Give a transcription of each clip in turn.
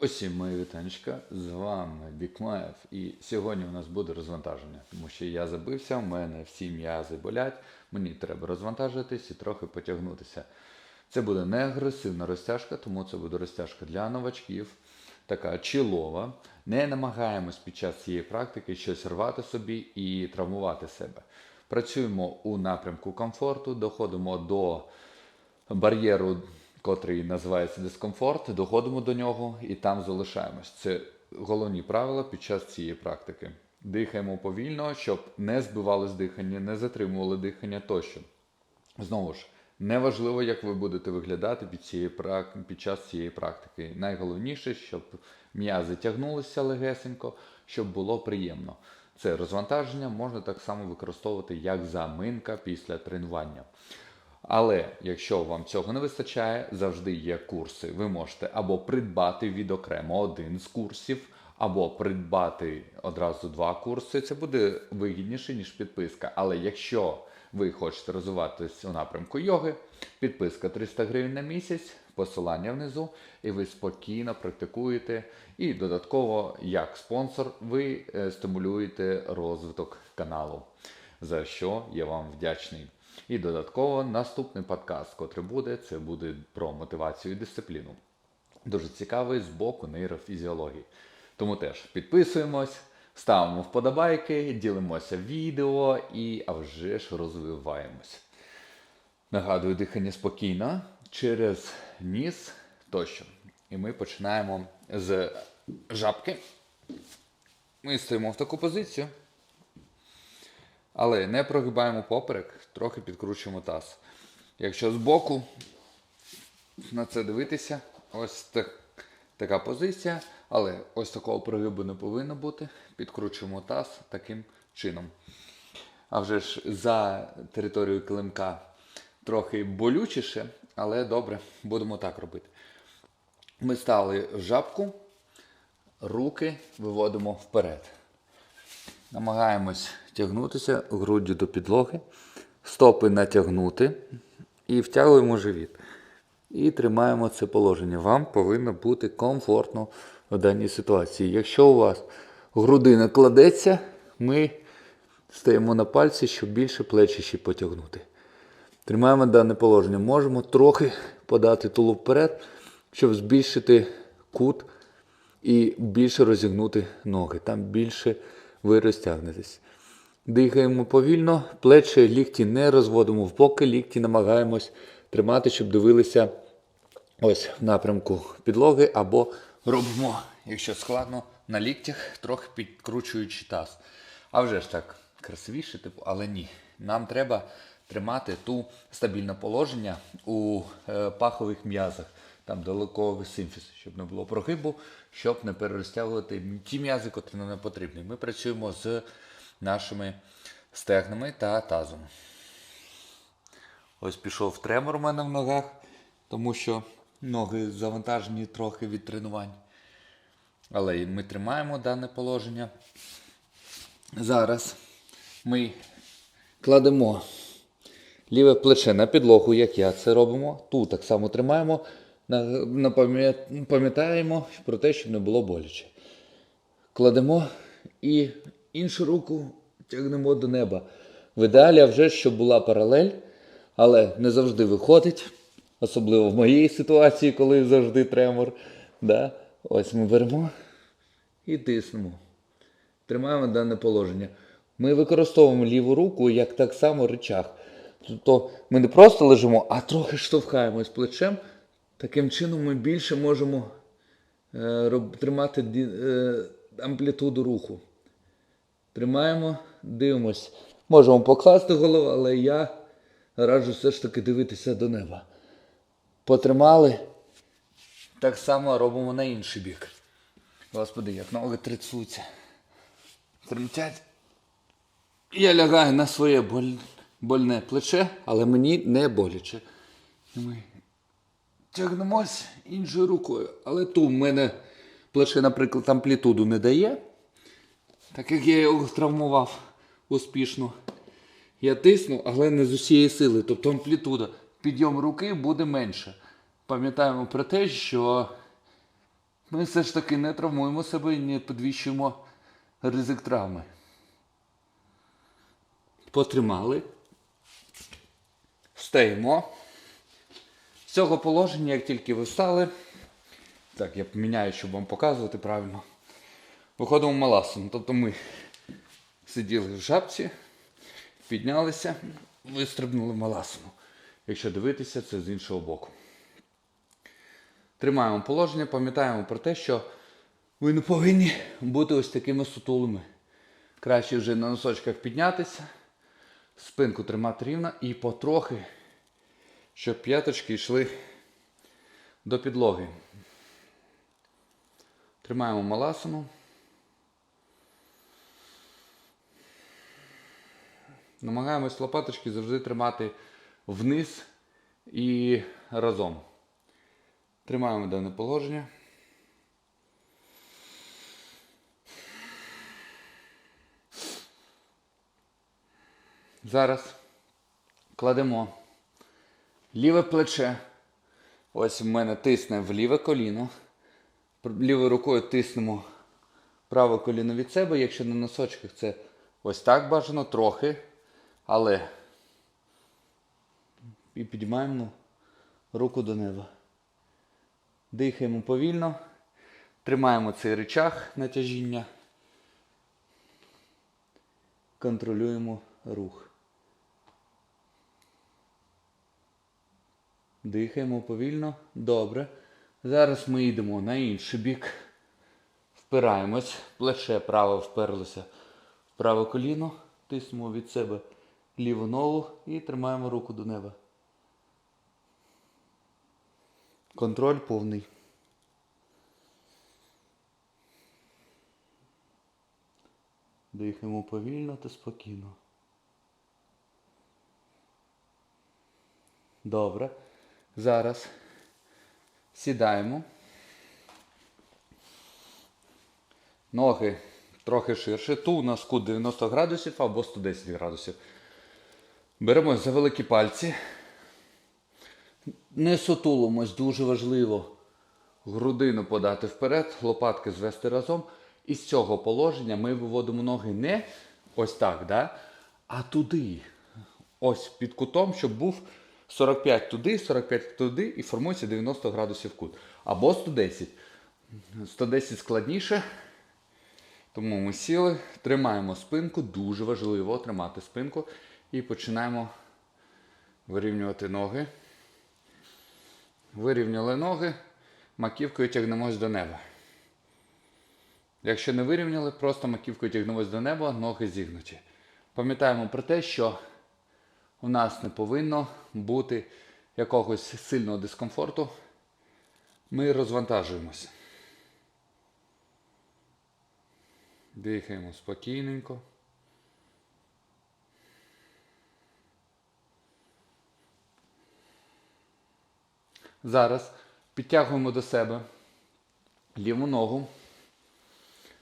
Усім мої вітанечка, з вами Бікмаєв. І сьогодні у нас буде розвантаження, тому що я забився, у мене всі м'язи болять, мені треба розвантажитись і трохи потягнутися. Це буде не агресивна розтяжка, тому це буде розтяжка для новачків, така чілова. Не намагаємось під час цієї практики щось рвати собі і травмувати себе. Працюємо у напрямку комфорту, доходимо до бар'єру, котрий називається дискомфорт, доходимо до нього і там залишаємось. Це головні правила під час цієї практики. Дихаємо повільно, щоб не збивалось дихання, не затримували дихання тощо. Знову ж, неважливо, як ви будете виглядати під, цієї, під час цієї практики. Найголовніше, щоб м'язи тягнулися легесенько, щоб було приємно. Це розвантаження можна так само використовувати як заминка після тренування. Але якщо вам цього не вистачає, завжди є курси. Ви можете або придбати відокремо один з курсів, або придбати одразу два курси. Це буде вигідніше, ніж підписка. Але якщо ви хочете розвиватись у напрямку йоги, підписка 300 гривень на місяць, посилання внизу, і ви спокійно практикуєте. І додатково, як спонсор, ви е, стимулюєте розвиток каналу, за що я вам вдячний. І додатково наступний подкаст, котрий буде, це буде про мотивацію і дисципліну. Дуже цікавий з боку нейрофізіології. Тому теж підписуємось, ставимо вподобайки, ділимося відео і а вже ж розвиваємось. Нагадую, дихання спокійно через ніс тощо. І ми починаємо з жабки. Ми стоїмо в таку позицію. Але не прогибаємо поперек, трохи підкручуємо таз. Якщо збоку на це дивитися, ось так, така позиція, але ось такого прогибу не повинно бути. Підкручуємо таз таким чином. А вже ж за територією килимка трохи болючіше, але добре, будемо так робити. Ми стали в жабку, руки виводимо вперед. Намагаємось тягнутися груддю до підлоги, стопи натягнути і втягуємо живіт. І тримаємо це положення. Вам повинно бути комфортно в даній ситуації. Якщо у вас грудина кладеться, ми стаємо на пальці, щоб більше плечі ще потягнути. Тримаємо дане положення. Можемо трохи подати тулуб вперед, щоб збільшити кут і більше розігнути ноги. Там більше ви розтягнетесь. Дихаємо повільно, плечі, лікті не розводимо в боки, лікті намагаємось тримати, щоб дивилися ось в напрямку підлоги, або робимо, якщо складно, на ліктях, трохи підкручуючи таз. А вже ж так красивіше, типу, але ні. Нам треба тримати ту стабільне положення у е, пахових м'язах, там далековий симфіз, щоб не було прогибу, щоб не перерозтягувати ті м'язи, котрі нам не потрібні. Ми працюємо з нашими стегнами та тазом. Ось пішов тремор у мене в ногах, тому що ноги завантажені трохи від тренувань. Але ми тримаємо дане положення. Зараз ми кладемо ліве плече на підлогу, як я це робимо. Тут так само тримаємо, пам'ятаємо про те, щоб не було боляче. Кладемо і іншу руку тягнемо до неба. В ідеалі вже щоб була паралель, але не завжди виходить, особливо в моїй ситуації, коли завжди тремор. Да? Ось ми беремо і тиснемо. Тримаємо дане положення. Ми використовуємо ліву руку як так само рычаг. Тобто ми не просто лежимо, а трохи штовхаємось плечем. Таким чином ми більше можемо е, тримати е, амплітуду руху. Тримаємо, дивимось. Можемо покласти голову, але я раджу все ж таки дивитися до неба. Потримали. Так само робимо на інший бік. Господи, як ноги трясуться. Тремтять. Я лягаю на своє боль... больне плече, але мені не боляче. Ми тягнемось іншою рукою. Але тут в мене плече, наприклад, амплітуду не дає, так як я його травмував успішно. Я тисну, але не з усієї сили. Тобто амплітуда. Підйом руки буде менше. Пам'ятаємо про те, що Ми все ж таки не травмуємо себе і не підвищуємо ризик травми. Потримали. Встаємо. Цього положення, як тільки ви встали, так, я поміняю, щоб вам показувати правильно. Виходимо в маласану. Тобто ми сиділи в жабці, піднялися, вистрибнули в маласану. Якщо дивитися, це з іншого боку. Тримаємо положення, пам'ятаємо про те, що ви не повинні бути ось такими сутулими. Краще вже на носочках піднятися, спинку тримати рівно і потрохи, щоб п'яточки йшли до підлоги. Тримаємо маласану. Намагаємось лопаточки завжди тримати вниз і разом. Тримаємо дане положення. Зараз кладемо ліве плече. Ось в мене тисне в ліве коліно. Лівою рукою тиснемо праве коліно від себе. Якщо на носочках це ось так бажано, трохи. Але і підіймаємо руку до неба. Дихаємо повільно, тримаємо цей рычаг натяжіння, контролюємо рух. Дихаємо повільно. Добре. Зараз ми йдемо на інший бік. Впираємось. Плече право вперлося в праве коліно. Тиснемо від себе ліву ногу і тримаємо руку до неба. Контроль повний. Дихаємо повільно та спокійно. Добре. Зараз сідаємо. Ноги трохи ширше. Ту у нас кут 90 градусів або 110 градусів. Беремо за великі пальці. Не сутулимось, дуже важливо грудину подати вперед, лопатки звести разом. І з цього положення ми виводимо ноги не ось так, да? а туди. Ось під кутом, щоб був 45 туди, 45 туди і формується 90 градусів кут. Або 110. 110 складніше. Тому ми сіли, тримаємо спинку, дуже важливо тримати спинку. І починаємо вирівнювати ноги. Вирівняли ноги, маківкою тягнемось до неба. Якщо не вирівняли, просто маківкою тягнемось до неба, ноги зігнуті. Пам'ятаємо про те, що у нас не повинно бути якогось сильного дискомфорту. Ми розвантажуємося. Дихаємо спокійненько. Зараз підтягуємо до себе ліву ногу.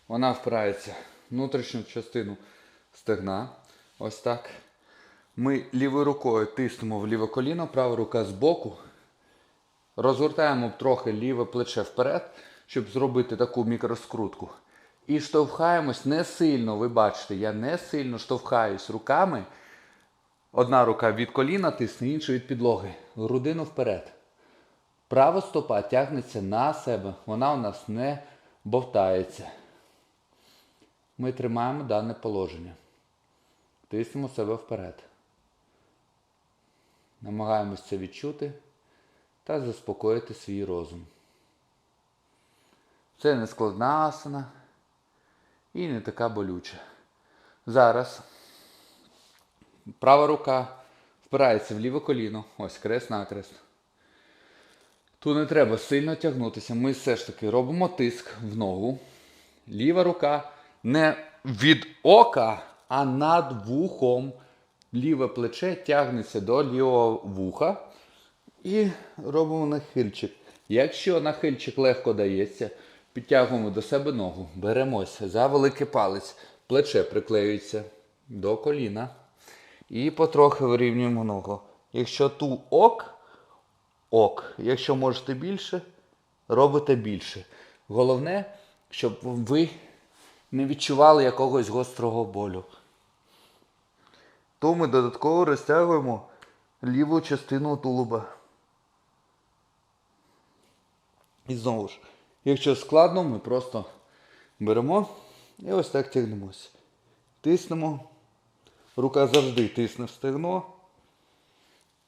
Вона впирається в внутрішню частину стегна. Ось так. Ми лівою рукою тиснемо в ліве коліно, права рука збоку. Розгортаємо трохи ліве плече вперед, щоб зробити таку мікроскрутку. І штовхаємось не сильно, ви бачите, я не сильно штовхаюсь руками. Одна рука від коліна тисне, інша від підлоги. Грудину вперед. Права стопа тягнеться на себе, вона у нас не бовтається. Ми тримаємо дане положення. Тиснемо себе вперед. Намагаємось це відчути та заспокоїти свій розум. Це не складна асана і не така болюча. Зараз права рука впирається в ліве коліно. Ось крест накрест. Тут не треба сильно тягнутися. Ми все ж таки робимо тиск в ногу. Ліва рука не від ока, а над вухом. Ліве плече тягнеться до лівого вуха. І робимо нахильчик. Якщо нахильчик легко дається, підтягуємо до себе ногу, беремося за великий палець, плече приклеюється до коліна. І потрохи вирівнюємо ногу. Якщо ту ок, ок. Якщо можете більше, робите більше. Головне, щоб ви не відчували якогось гострого болю. То ми додатково розтягуємо ліву частину тулуба. І знову ж, якщо складно, ми просто беремо і ось так тягнемося. Тиснемо. Рука завжди тисне в стегно.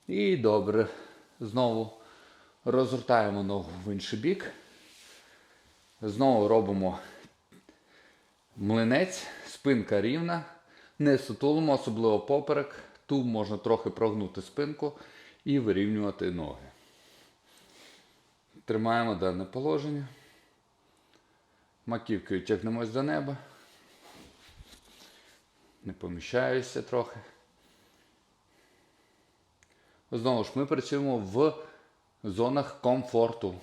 І добре. Знову розгортаємо ногу в інший бік. Знову робимо млинець, спинка рівна. Не сутулимо, особливо поперек. Тут можна трохи прогнути спинку і вирівнювати ноги. Тримаємо дане положення. Маківкою тягнемось до неба. Не поміщаюся трохи. Знову ж ми працюємо в зонах комфорту.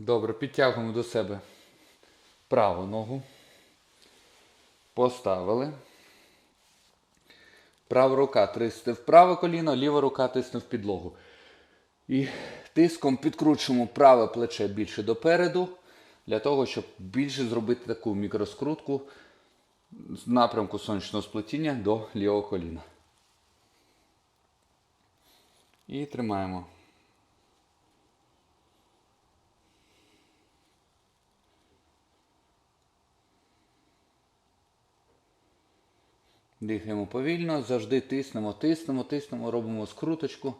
Добре, підтягуємо до себе праву ногу. Поставили. Права рука тисне в праве коліно, ліва рука тисне в підлогу. І тиском підкручуємо праве плече більше допереду, для того, щоб більше зробити таку мікроскрутку з напрямку сонячного сплетіння до лівого коліна. І тримаємо. Дихаємо повільно, завжди тиснемо, тиснемо, тиснемо, робимо скруточку.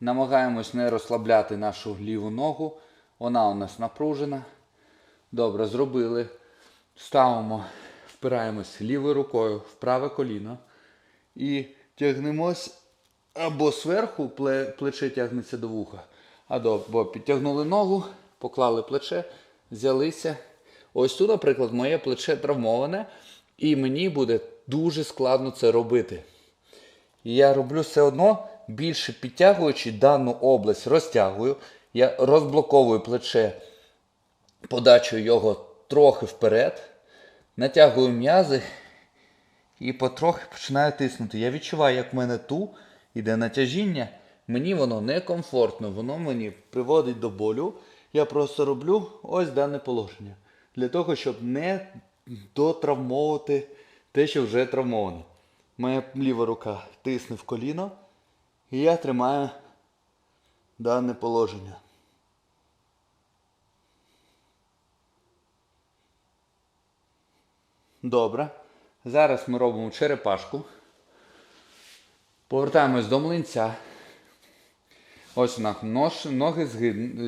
Намагаємось не розслабляти нашу ліву ногу. Вона у нас напружена. Добре, зробили. Ставимо, впираємось лівою рукою в праве коліно. І тягнемось або зверху плече тягнеться до вуха, або підтягнули ногу, поклали плече, взялися. Ось тут, наприклад, моє плече травмоване, і мені буде дуже складно це робити. І я роблю все одно, більше підтягуючи дану область, розтягую. Я розблоковую плече, подачу його трохи вперед, натягую м'язи і потрохи починаю тиснути. Я відчуваю, як в мене ту йде натяжіння. Мені воно некомфортно, воно мені приводить до болю. Я просто роблю ось дане положення. Для того, щоб не дотравмовувати те, що вже травмовано. Моя ліва рука тисне в коліно, і я тримаю дане положення. Добре. Зараз ми робимо черепашку. Повертаємось до млинця. Ось у нас нож, ноги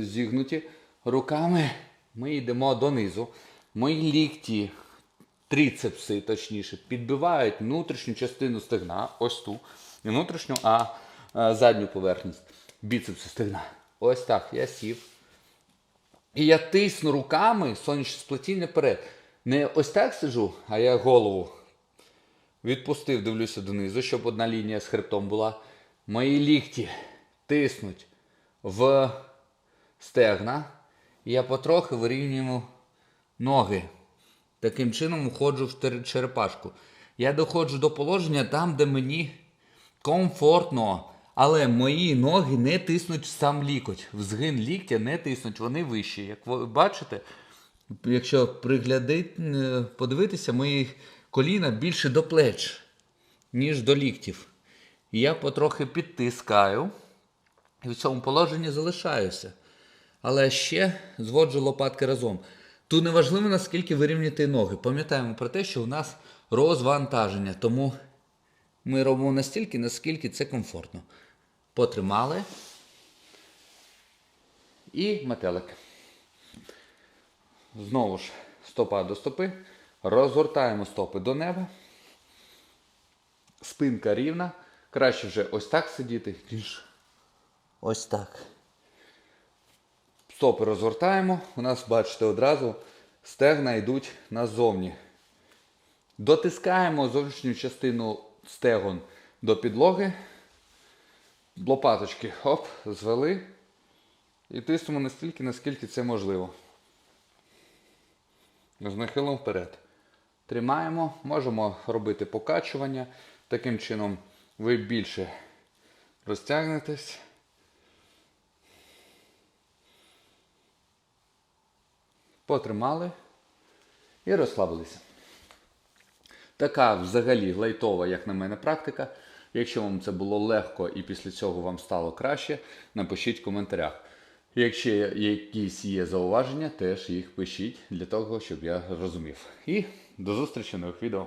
зігнуті. Руками ми йдемо донизу. Мої лікті, тріцепси, точніше, підбивають внутрішню частину стегна, ось ту. Не внутрішню, а, а задню поверхність. Біцепси стегна. Ось так. Я сів. І я тисну руками сонячне сплетіння вперед. Не ось так сиджу, а я голову відпустив, дивлюся донизу, щоб одна лінія з хребтом була. Мої лікті тиснуть в стегна. І я потрохи вирівнюю ноги. Таким чином входжу в черепашку. Я доходжу до положення там, де мені комфортно. Але мої ноги не тиснуть сам лікоть. В згин ліктя не тиснуть, вони вищі. Як ви бачите, якщо приглядити, е, подивитися, мої коліна більше до плеч, ніж до ліктів. Я потрохи підтискаю і в цьому положенні залишаюся. Але ще зводжу лопатки разом. Тут не важливо, наскільки вирівняти ноги. Пам'ятаємо про те, що у нас розвантаження. Тому ми робимо настільки, наскільки це комфортно. Потримали. І метелик. Знову ж стопа до стопи. Розгортаємо стопи до неба. Спинка рівна. Краще вже ось так сидіти, ніж ось так. Стопи розгортаємо. У нас, бачите, одразу стегна йдуть назовні. Дотискаємо зовнішню частину стегон до підлоги. Лопаточки оп, звели. І тиснемо настільки, наскільки це можливо. З нахилом вперед. Тримаємо, можемо робити покачування. Таким чином ви більше розтягнетесь. Потримали і розслабилися. Така взагалі лайтова, як на мене, практика. Якщо вам це було легко і після цього вам стало краще, напишіть в коментарях. Якщо якісь є зауваження, теж їх пишіть для того, щоб я розумів. І до зустрічі в нових відео.